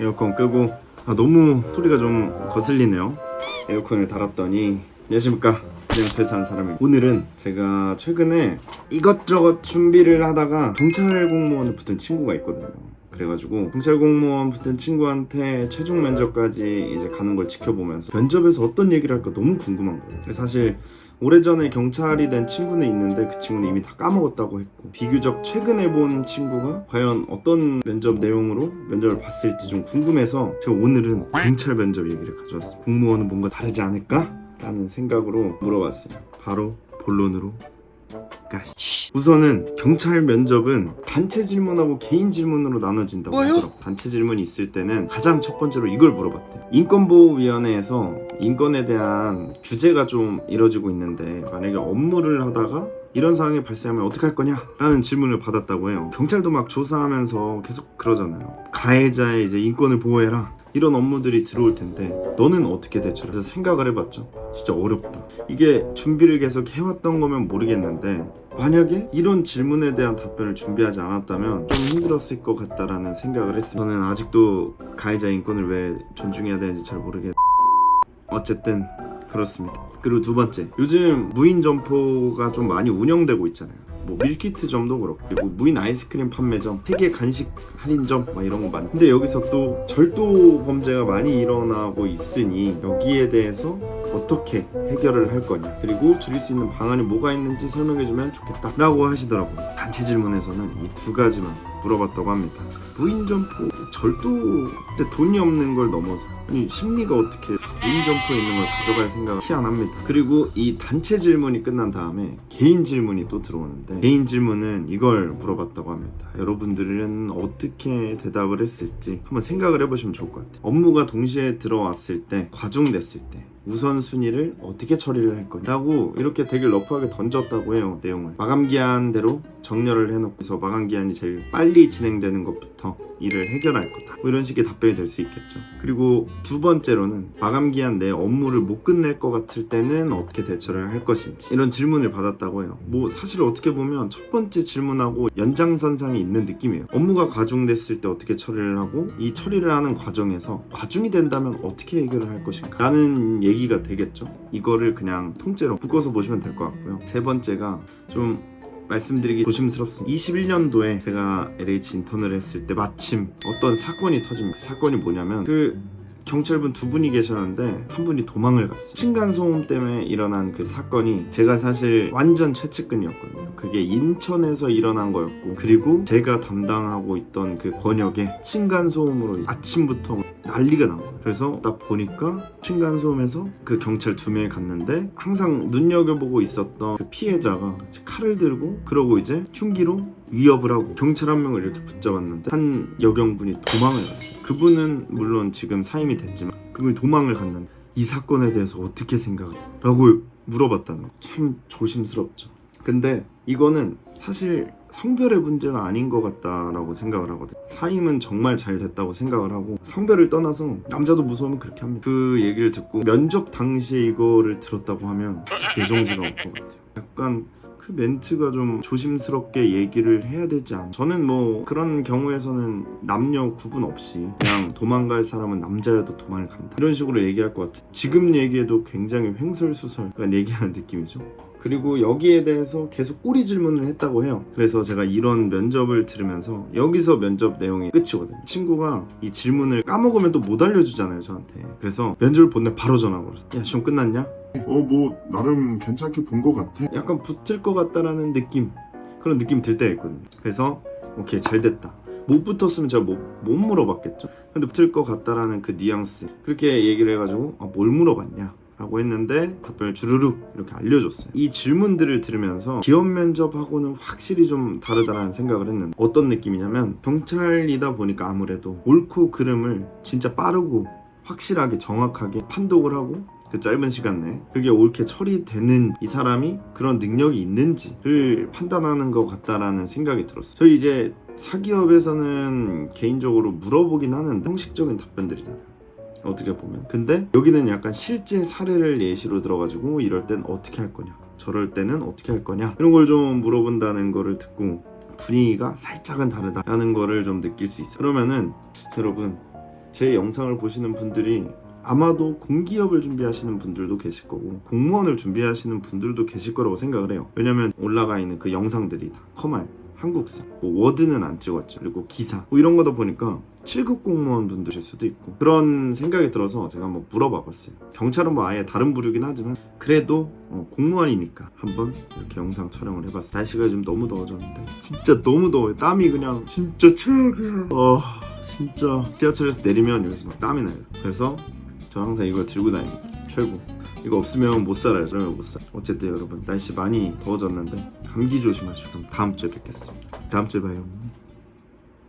에어컨 끄고. 아, 너무 소리가 좀 거슬리네요. 에어컨을 달았더니 안녕하십니까. 그냥 퇴사한 사람이 오늘은 제가 최근에 이것저것 준비를 하다가 경찰 공무원을 붙은 친구가 있거든요 그래가지고 경찰 공무원 붙은 친구한테 최종 면접까지 이제 가는 걸 지켜보면서 면접에서 어떤 얘기를 할까 너무 궁금한 거예요 사실 오래전에 경찰이 된 친구는 있는데 그 친구는 이미 다 까먹었다고 했고 비교적 최근에 본 친구가 과연 어떤 면접 내용으로 면접을 봤을지 좀 궁금해서 제가 오늘은 경찰 면접 얘기를 가져왔어요 공무원은 뭔가 다르지 않을까? 라는 생각으로 물어봤어요 바로 본론으로 가시 우선은 경찰 면접은 단체 질문하고 개인 질문으로 나눠진다고 뭐요? 하더라고. 단체 질문이 있을 때는 가장 첫 번째로 이걸 물어봤대 인권보호위원회에서 인권에 대한 규제가 좀 이뤄지고 있는데 만약에 업무를 하다가 이런 상황이 발생하면 어떻게 할 거냐? 라는 질문을 받았다고 해요. 경찰도 막 조사하면서 계속 그러잖아요. 가해자의 이제 인권을 보호해라. 이런 업무들이 들어올 텐데 너는 어떻게 대처를 해서 생각을 해봤죠? 진짜 어렵다. 이게 준비를 계속 해왔던 거면 모르겠는데 만약에 이런 질문에 대한 답변을 준비하지 않았다면 좀 힘들었을 것 같다라는 생각을 했어요 저는 아직도 가해자 인권을 왜 존중해야 되는지 잘 모르겠 어쨌든 그렇습니다. 그리고 두 번째. 요즘 무인 점포가 좀 많이 운영되고 있잖아요. 뭐 밀키트 점도 그렇고 그리고 무인 아이스크림 판매점 세계 간식 할인점 막 이런 거 많이 근데 여기서 또 절도 범죄가 많이 일어나고 있으니 여기에 대해서 어떻게 해결을 할 거냐. 그리고 줄일 수 있는 방안이 뭐가 있는지 설명해 주면 좋겠다 라고 하시더라고요. 단체 질문에서는 이 두 가지만 물어봤다고 합니다. 무인 점포 절도 근데 돈이 없는 걸 넘어서 아니 심리가 어떻게 무인 점포에 있는 걸 가져갈 생각을 희한합니다. 그리고 이 단체 질문이 끝난 다음에 개인 질문이 또 들어오는데 개인 질문은 이걸 물어봤다고 합니다. 여러분들은 어떻게 대답을 했을지 한번 생각을 해보시면 좋을 것 같아요. 업무가 동시에 들어왔을 때 과중됐을 때 우선순위를 어떻게 처리를 할 거냐고 이렇게 되게 러프하게 던졌다고 해요 내용을. 마감 기한대로 정렬을 해놓고서 마감 기한이 제일 빨리 진행되는 것부터 일을 해결할 거다. 뭐 이런 식의 답변이 될 수 있겠죠. 그리고 두 번째로는 마감 기한 내 업무를 못 끝낼 것 같을 때는 어떻게 대처를 할 것인지 이런 질문을 받았다고 해요. 뭐 사실 어떻게 보면 첫 번째 질문하고 연장선상에 있는 느낌이에요. 업무가 과중됐을 때 어떻게 처리를 하고 이 처리를 하는 과정에서 과중이 된다면 어떻게 해결을 할 것인가? 라는 얘 기가 되겠죠 이거를 그냥 통째로 묶어서 보시면 될 것 같고요 세 번째가 좀 말씀드리기 조심스럽습니다. 21년도에 제가 LH 인턴을 했을 때 마침 어떤 사건이 터집니다. 그 사건이 뭐냐면 그 경찰분 두 분이 계셨는데 한 분이 도망을 갔어요. 층간 소음 때문에 일어난 그 사건이 제가 사실 완전 최측근이었거든요. 그게 인천에서 일어난 거였고 그리고 제가 담당하고 있던 그 권역에 층간 소음으로 아침부터 난리가 난 거예요. 그래서 딱 보니까 층간 소음에서 그 경찰 두 명이 갔는데 항상 눈여겨보고 있었던 그 피해자가 칼을 들고 그러고 이제 흉기로 위협을 하고 경찰 한 명을 이렇게 붙잡았는데 한 여경분이 도망을 갔어요. 그분은 물론 지금 사임이 됐지만 그분이 도망을 갔는데 이 사건에 대해서 어떻게 생각해? 라고 물어봤다는 거. 참 조심스럽죠. 근데 이거는 사실 성별의 문제가 아닌 것 같다라고 생각을 하거든요. 사임은 정말 잘 됐다고 생각을 하고 성별을 떠나서 남자도 무서우면 그렇게 합니다. 그 얘기를 듣고 면접 당시에 이거를 들었다고 하면 내정지가 올 것 같아요. 약간 그 멘트가 좀 조심스럽게 얘기를 해야 되지 않나 저는 뭐 그런 경우에서는 남녀 구분 없이 그냥 도망갈 사람은 남자여도 도망을 간다 이런 식으로 얘기할 것 같아요 지금 얘기해도 굉장히 횡설수설한 얘기하는 느낌이죠 그리고 여기에 대해서 계속 꼬리 질문을 했다고 해요. 그래서 제가 이런 면접을 들으면서 여기서 면접 내용이 끝이거든요. 친구가 이 질문을 까먹으면 또 못 알려주잖아요, 저한테. 그래서 면접을 본 날 바로 전화 걸었어. 야, 시험 끝났냐? 어 뭐 나름 괜찮게 본 것 같아. 약간 붙을 것 같다라는 느낌. 그런 느낌 들 때가 있거든요. 그래서 오케이, 잘 됐다. 못 붙었으면 제가 못, 못 물어봤겠죠. 근데 붙을 것 같다라는 그 뉘앙스. 그렇게 얘기를 해가지고 아, 뭘 물어봤냐? 라고 했는데 답변을 주르륵 이렇게 알려줬어요. 이 질문들을 들으면서 기업 면접하고는 확실히 좀 다르다라는 생각을 했는데 어떤 느낌이냐면 경찰이다 보니까 아무래도 옳고 그름을 진짜 빠르고 확실하게 정확하게 판독을 하고 그 짧은 시간 내에 그게 옳게 처리되는 이 사람이 그런 능력이 있는지를 판단하는 것 같다라는 생각이 들었어요. 저희 이제 사기업에서는 개인적으로 물어보긴 하는데 형식적인 답변들이잖아요. 어떻게 보면 근데 여기는 약간 실제 사례를 예시로 들어가지고 이럴 땐 어떻게 할 거냐 저럴 때는 어떻게 할 거냐 이런 걸 좀 물어본다는 거를 듣고 분위기가 살짝은 다르다라는 거를 좀 느낄 수 있어요 그러면은 여러분 제 영상을 보시는 분들이 아마도 공기업을 준비하시는 분들도 계실 거고 공무원을 준비하시는 분들도 계실 거라고 생각을 해요. 왜냐면 올라가 있는 그 영상들이 다 커말, 한국사, 뭐 워드는 안 찍었죠. 그리고 기사 뭐 이런 거다 보니까 7급 공무원 분들일 수도 있고 그런 생각이 들어서 제가 한번 물어봐봤어요. 경찰은 뭐 아예 다른 부류긴 하지만 그래도 어, 공무원이니까 한번 이렇게 영상 촬영을 해봤어요. 날씨가 요즘 너무 더워졌는데 진짜 너무 더워요. 땀이 그냥 진짜 최악이야. 어 진짜 지하철에서 내리면 여기서 막 땀이 나요. 그래서 저 항상 이걸 들고 다닙니다. 최고. 이거 없으면 못 살아요. 그러면 못 살. 어쨌든 여러분 날씨 많이 더워졌는데 감기 조심하시고 그럼 다음 주에 뵙겠습니다. 다음 주에 봐요.